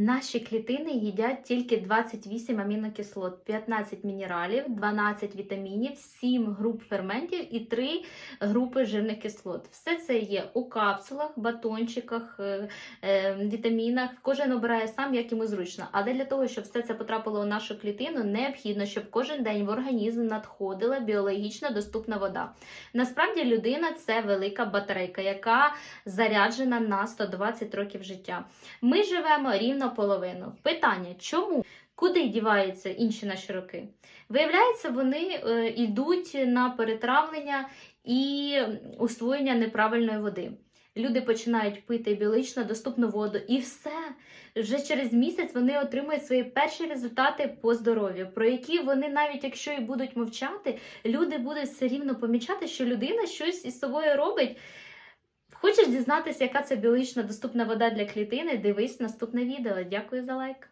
Наші клітини їдять тільки 28 амінокислот, 15 мінералів, 12 вітамінів, 7 груп ферментів і 3 групи жирних кислот. Все це є у капсулах, батончиках, е, е, вітамінах. Кожен обирає сам, як йому зручно. Але для того, щоб все це потрапило у нашу клітину, необхідно, щоб кожен день в організм надходила біологічно доступна вода. Насправді людина це велика батарейка, яка заряджена на 120 років життя. Ми живемо рівно половину. Питання: чому? Куди діваються інші наші роки? Виявляється, вони е, йдуть на перетравлення і усвоєння неправильної води. Люди починають пити біологічно доступну воду, і все. Вже через місяць вони отримують свої перші результати по здоров'ю, про які вони, навіть якщо і будуть мовчати, люди будуть все рівно помічати, що людина щось із собою робить. Хочеш дізнатися, яка це біологічно доступна вода для клітини? Дивись наступне відео. Дякую за лайк.